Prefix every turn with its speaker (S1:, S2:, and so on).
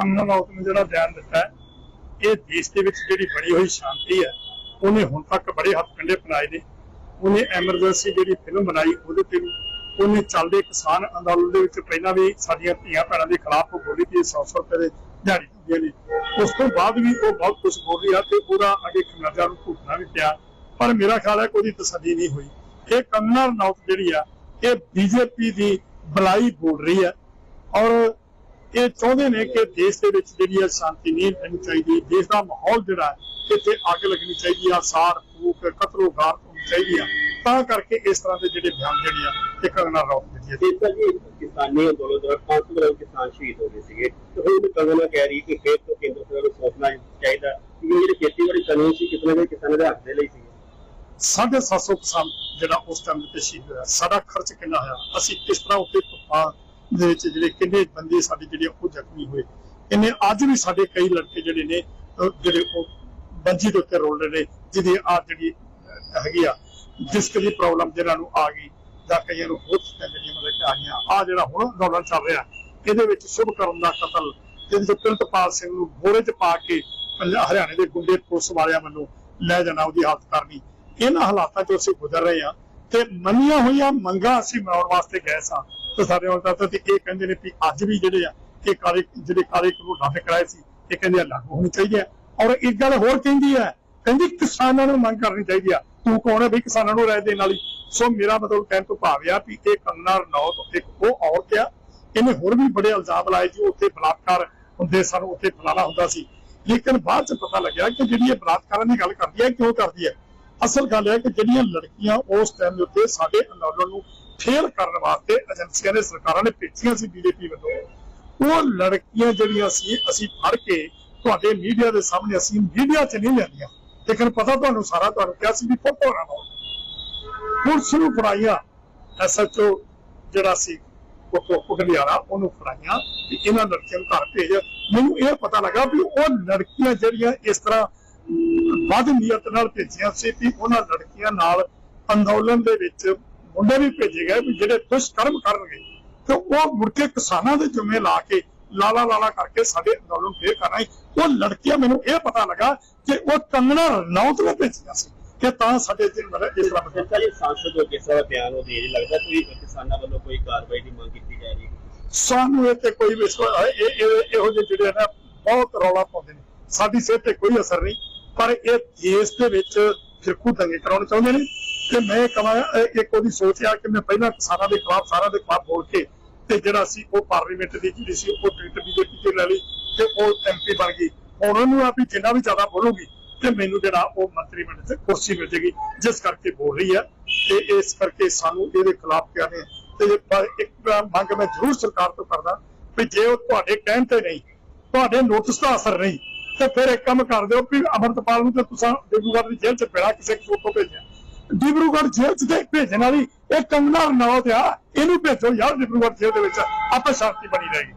S1: ਕੰਗਨਾ ਰਣੌਤ ਨੇ ਜਿਹੜਾ ਬਿਆਨ ਦਿੱਤਾ ਹੈ, ਇਹ ਦੇਸ਼ ਦੇ ਵਿੱਚ ਜਿਹੜੀ ਬਣੀ ਹੋਈ ਸ਼ਾਂਤੀ ਹੈ ਉਹਨੇ ਹੁਣ ਤੱਕ ਬੜੇ ਹੱਥ ਪਨਾਏ ਨੇ। ਉਹਨੇ ਐਮਰਜੈਂਸੀ ਜਿਹੜੀ ਫਿਲਮ ਬਣਾਈ ਉਹਦੇ ਤੇ ਵੀ ਉਹਨੇ ਚੱਲਦੇ ਕਿਸਾਨ ਅੰਦੋਲਨ ਦੇ ਵਿੱਚ ਪਹਿਲਾਂ ਵੀ ਸਾਡੀਆਂ ਧੀਆਂ ਭੈਣਾਂ ਦੇ ਖਿਲਾਫ ਉਹ ਬੋਲੀ ਕਿ 100 ਰੁਪਏ ਦੇ ਦਿਹਾੜੀ ਦਿੰਦੀਆਂ ਨੇ। ਉਸ ਤੋਂ ਬਾਅਦ ਵੀ ਉਹ ਬਹੁਤ ਕੁਝ ਬੋਲ ਰਹੀ ਆ ਤੇ ਉਹਦਾ ਅੱਗੇ ਖਮਿਆਜ਼ਾ ਨੂੰ ਭੁਗਤਣਾ ਵੀ ਪਿਆ। ਪਰ ਮੇਰਾ ਖਿਆਲ ਹੈ ਕੋਈ ਉਹਦੀ ਤਸੱਲੀ ਨਹੀਂ ਹੋਈ। ਇਹ ਕੰਗਨਾ ਰਣੌਤ ਜਿਹੜੀ ਆ ਇਹ ਬੀਜੇਪੀ ਦੀ ਬਲਾਈ ਬੋਲ ਰਹੀ ਹੈ ਔਰ ਇਹ ਚਾਹੁੰਦੇ ਨੇ ਕਿ ਦੇਸ਼ ਦੇ ਵਿੱਚ ਜਿਹੜੀ ਹੈ ਸ਼ਾਂਤੀ ਨਹੀਂ ਰਹਿਣੀ ਚਾਹੀਦੀ ਦੇਸ਼ ਦਾ ਮਾਹੌਲ ਜਿਹੜਾ ਇੱਥੇ ਅੱਗ ਲੱਗਣੀ ਚਾਹੀਦੀ ਆ ਸਾੜ ਫੂਕ ਕਤਲੋ ਗਾਰ ਹੋਣੀ ਚਾਹੀਦੀ ਆ। ਤਾਂ ਕਰਕੇ ਇਸ ਤਰ੍ਹਾਂ ਦੇ ਜਿਹੜੇ ਬਿਆਨ ਜਿਹੜੇ ਆ ਇਹ ਕੰਗਨਾ ਰਣੌਤ ਦੇ
S2: ਇਸ ਤਾਂ ਜੀ ਕਿਸਾਨੀ ਅੰਦੋਲਨ ਦੌਰਾਨ 500 ਗ੍ਰਾਮ ਕਿਸਾਨ ਸ਼ਹੀਦ ਹੋ ਗਏ ਸੀਗੇ। ਤੇ ਹੁਣ ਕੰਗਨਾ ਕਹਿ ਰਹੀ ਕਿ ਫਿਰ ਤੋਂ ਕੇਂਦਰ ਸਰਕਾਰ ਨੂੰ ਸੋਚਣਾ ਚਾਹੀਦਾ ਕਿ ਜਿਹੜੇ ਖੇਤੀਬਾੜੀ ਕਾਨੂੰਨ ਸੀ ਕਿਤਨੇ ਦੇ ਕਿਸਾਨਾਂ ਦੇ ਹੱਕ ਦੇ ਲਈ ਸੀ
S1: 750 ਕਿਸਾਨ ਜਿਹੜਾ ਉਸ ਟਾਈਮ ਤੇ ਸ਼ਹੀਦ ਹੋਇਆ। ਸਾਡਾ ਖਰਚ ਕਿੰਨਾ ਹੋਇਆ? ਅਸੀਂ ਕਿਸ ਤਰ੍ਹਾਂ ਉੱਤੇ ਦੇ ਵਿੱਚ ਜਿਹੜੇ ਕਿੰਨੇ ਬੰਦੇ ਸਾਡੇ ਜਿਹੜੇ ਉਹ ਜ਼ਖਮੀ ਹੋਏ। ਇਹਨੇ ਅੱਜ ਵੀ ਸਾਡੇ ਕਈ ਲੜਕੇ ਜਿਹੜੇ ਨੇ ਜਿਹੜੇ ਉਹ ਬੰਜੀ ਦੇ ਉੱਤੇ ਰੋਲ ਰਹੇ ਨੇ, ਜਿਹਦੀ ਆ ਜਿਹੜੀ ਹੈਗੀ ਆ ਡਿਸਕ ਦੀ ਪ੍ਰੋਬਲਮ ਜਿਹਨਾਂ ਨੂੰ ਆ ਗਈ, ਜਾਂ ਕਈਆਂ ਨੂੰ ਹੋਰ ਜਿਹੜੀਆਂ ਮਤਲਬ ਕਿ ਆ ਜਿਹੜਾ ਹੁਣ ਅੰਦੋਲਨ ਚੱਲ ਰਿਹਾ, ਇਹਦੇ ਵਿੱਚ ਸ਼ੁਭ ਕਰਨ ਦਾ ਕਤਲ, ਜਿਹਦੇ ਵਿੱਚ ਪ੍ਰਿੰਤਪਾਲ ਸਿੰਘ ਨੂੰ ਬੋਰੇ 'ਚ ਪਾ ਕੇ ਪੰਜਾਬ ਹਰਿਆਣੇ ਦੇ ਗੁੰਡੇ ਪੁਲਿਸ ਵਾਲਿਆਂ ਵੱਲੋਂ ਲੈ ਜਾਣਾ, ਉਹਦੀ ਹਾਲਤ ਕਰਨੀ। ਇਹਨਾਂ ਹਾਲਾਤਾਂ ਚ ਅਸੀਂ ਗੁਜ਼ਰ ਰਹੇ ਹਾਂ ਤੇ ਮੰਨੀਆਂ ਹੋਈਆਂ ਮੰਗਾਂ ਅਸੀਂ ਮਨਾਉਣ ਵਾਸਤੇ ਗਏ ਸਾਂ। ਤੇ ਸਾਡੇ ਹੁਣ ਤੱਕ ਤੇ ਇਹ ਕਹਿੰਦੇ ਨੇ ਕਿ ਅੱਜ ਵੀ ਜਿਹੜੇ ਆ ਇਹ ਕਾਲੇ ਜਿਹੜੇ ਕਾਲੇ ਕਾਨੂੰਨ ਰੱਦ ਕਰਾਏ ਸੀ, ਇਹ ਕਹਿੰਦੇ ਆ ਲਾਗੂ ਹੋਣੀ ਚਾਹੀਦੀ ਹੈ ਔਰ ਇੱਕ ਗੱਲ ਹੋਰ ਕਹਿੰਦੀ ਹੈ ਕਹਿੰਦੀ ਕਿਸਾਨਾਂ ਨੂੰ ਮੰਗ ਕਰਨੀ ਚਾਹੀਦੀ ਆ। ਤੂੰ ਕੌਣ ਹੈ ਵੀ ਕਿਸਾਨਾਂ ਨੂੰ ਰਾਏ ਦੇਣ ਵਾਲੀ? ਸੋ ਮੇਰਾ ਮਤਲਬ ਕਹਿਣ ਤੋਂ ਭਾਵ ਆ ਵੀ ਇਹ ਕੰਗਨਾ ਰਣੌਤ, ਇੱਕ ਉਹ ਔਰਤ ਆ, ਇਹਨੇ ਹੋਰ ਵੀ ਬੜੇ ਇਲਜ਼ਾਮ ਲਾਏ ਜੀ ਉੱਥੇ ਬਲਾਤਕਾਰ ਹੁੰਦੇ ਸਨ, ਉੱਥੇ ਫਲਾਣਾ ਹੁੰਦਾ ਸੀ। ਲੇਕਿਨ ਬਾਅਦ ਚ ਪਤਾ ਲੱਗਿਆ ਕਿ ਜਿਹੜੀ ਇਹ ਬਲਾਤਕਾਰਾਂ ਦੀ ਗੱਲ ਕਰਦੀ ਹੈ ਕਿਉਂ ਕਰਦੀ ਹੈ ਅਸਲ ਗੱਲ ਹੈ ਕਿ ਜਿਹੜੀਆਂ ਲੜਕੀਆਂ ਉਸ ਟਾਈਮ ਦੇ ਉੱਤੇ ਸਾਡੇ ਅੰਦੋਲਨ ਨੂੰ ਫੇਲ ਕਰਨ ਵਾਸਤੇ ਏਜੰਸੀਆਂ ਨੇ ਸਰਕਾਰਾਂ ਨੇ ਭੇਜੀਆਂ ਸੀ ਬੀਜੇਪੀ ਵੱਲੋਂ। ਉਹ ਲੜਕੀਆਂ ਜਿਹੜੀਆਂ ਸੀ, ਅਸੀਂ ਫੜ ਕੇ ਤੁਹਾਡੇ ਮੀਡੀਆ ਦੇ ਸਾਹਮਣੇ ਅਸੀਂ ਮੀਡੀਆ 'ਚ ਨਹੀਂ ਲਿਆਂਦੀਆਂ। ਲੇਕਿਨ ਪਤਾ ਤੁਹਾਨੂੰ ਸਾਰਾ ਤੁਹਾਨੂੰ ਕਿਹਾ ਸੀ ਵੀ ਫੋਟੋ ਨਾ ਲਾਓ ਪੁਲਿਸ ਨੂੰ ਫੜਾਈਆਂ ਐਸਐਚਓ ਜਿਹੜਾ ਸੀ, ਉਹ ਕੁਗਲਿਆਰਾ ਉਹਨੂੰ ਫੜਾਈਆਂ ਵੀ ਇਹਨਾਂ ਲੜਕੀਆਂ ਨੂੰ ਘਰ ਭੇਜ। ਮੈਨੂੰ ਇਹ ਪਤਾ ਲੱਗਾ ਵੀ ਉਹ ਲੜਕੀਆਂ ਜਿਹੜੀਆਂ ਇਸ ਤਰ੍ਹਾਂ ਵੱਧ ਨੀਅਤ ਨਾਲ ਭੇਜੀਆਂ ਸੀ ਵੀ ਉਹਨਾਂ ਲੜਕੀਆਂ ਨਾਲ ਅੰਦੋਲਨ ਦੇ ਵਿੱਚ ਮੁੰਡੇ ਵੀ ਭੇਜੇ ਗਏ ਵੀ ਜਿਹੜੇ ਦੁਸ਼ਕਰਮ ਕਰਨਗੇ। ਤੇ ਉਹ ਮੁੜ ਕੇ ਕਿਸਾਨਾਂ ਦੇ ਜੁਮੇ ਲਾ ਕੇ ਲਾਲਾ ਲਾਲਾ ਕਰਕੇ ਸਾਡੇ ਅੰਦੋਲਨ ਫੇਰ ਕਰਨਾ। ਉਹ ਲੜਕੀਆਂ ਮੈਨੂੰ ਇਹ ਪਤਾ ਲੱਗਾ ਕਿ ਉਹ ਕੰਗਣਾ ਰਣੌਤ ਨੇ ਭੇਜੀਆਂ ਸੀ ਕਿ ਤਾਂ ਸਾਡੇ ਮਤਲਬ ਇਸ ਤਰ੍ਹਾਂ
S2: ਤਰ੍ਹਾਂ ਇਹ ਸਾਂਸਦ ਕਿਸ ਤਰ੍ਹਾਂ ਬਿਆਨ ਉਹ ਦੇ ਲੱਗਦਾ ਕੋਈ ਕਿਸਾਨਾਂ ਵੱਲੋਂ ਕੋਈ ਕਾਰਵਾਈ ਦੀ ਮੰਗ ਕੀਤੀ ਜਾ ਰਹੀ
S1: ਸਾਨੂੰ ਇਹ ਤੇ ਕੋਈ ਇਹ ਇਹ- ਜਿਹੇ ਜਿਹੜੇ ਨਾ ਬਹੁਤ ਰੌਲਾ ਪਾਉਂਦੇ ਨੇ। ਸਾਡੀ ਸਿਹਤ ਤੇ ਕੋਈ ਅਸਰ ਨਹੀਂ ਪਰ ਇਹ ਦੇਸ਼ ਦੇ ਵਿੱਚ ਫਿਰਕੂ ਦੰਗੇ ਕਰਾਉਣੇ ਚਾਹੁੰਦੇ ਨੇ। ਤੇ ਮੈਂ ਕਹਾਂ ਇੱਕ ਉਹਦੀ ਸੋਚ ਆ ਕਿ ਮੈਂ ਪਹਿਲਾਂ ਕਿਸਾਨਾਂ ਦੇ ਖਿਲਾਫ, ਸਾਰਿਆਂ ਦੇ ਖਿਲਾਫ ਬੋਲ ਕੇ ਤੇ ਜਿਹੜਾ ਸੀ ਉਹ ਪਾਰਲੀਮੈਂਟ ਦੀ ਜਿਹੜੀ ਸੀ, ਉਹ ਟਿਕਟ ਬੀਜੇਪੀ ਤੇ ਲੈ ਲਈ ਤੇ ਉਹ ਐਮਪੀ ਬਣ ਗਈ। ਹੁਣ ਉਹਨੂੰ ਆ ਵੀ ਜਿੰਨਾ ਵੀ ਜ਼ਿਆਦਾ ਬੋਲੂਗੀ ਤੇ ਮੈਨੂੰ ਜਿਹੜਾ ਉਹ ਮੰਤਰੀ ਮੰਡਲ 'ਚ ਕੁਰਸੀ ਮਿਲ ਜੇਗੀ, ਜਿਸ ਕਰਕੇ ਬੋਲ ਰਹੀ ਹੈ ਤੇ ਇਸ ਕਰਕੇ ਸਾਨੂੰ ਇਹਦੇ ਖਿਲਾਫ ਕਹਿੰਦੇ ਤੇ ਪਰ ਇੱਕ ਮੰਗ ਮੈਂ ਜ਼ਰੂਰ ਸਰਕਾਰ ਤੋਂ ਕਰਦਾ ਵੀ ਜੇ ਉਹ ਤੁਹਾਡੇ ਕਹਿਣ ਤੇ ਨਹੀਂ, ਤੁਹਾਡੇ ਨੋਟਿਸ ਦਾ ਅਸਰ ਨਹੀਂ, ਤੇ ਫਿਰ ਇੱਕ ਕੰਮ ਕਰ ਦਿਓ ਵੀ ਅਮਰਤਪਾਲ ਨੂੰ ਤੇ ਤੁਸੀਂ ਡਿਬਰੂਗੜ੍ਹ ਦੀ ਜੇਲ੍ਹ 'ਚ ਪੈਣਾ ਕਿਸੇ ਕੋਲ ਤੋਂ ਭੇਜਿਆ। ਡਿਬਰੂਗੜ੍ਹ ਜੇਲ੍ਹ 'ਚ ਤੇ ਭੇਜਣ ਵਾਲੀ। ਇਹ ਕੰਗਨਾ ਰਣੌਤ ਆ। ਇਹਨੂੰ ਭੇਜੋ ਯਾਰ ਡਿਬਰੂਗੜ੍ਹ ਜੇਲ੍ਹ ਦੇ ਵਿੱਚ। ਆਪੇ ਸ਼ਾਂਤੀ ਬਣੀ ਰਹੇਗੀ।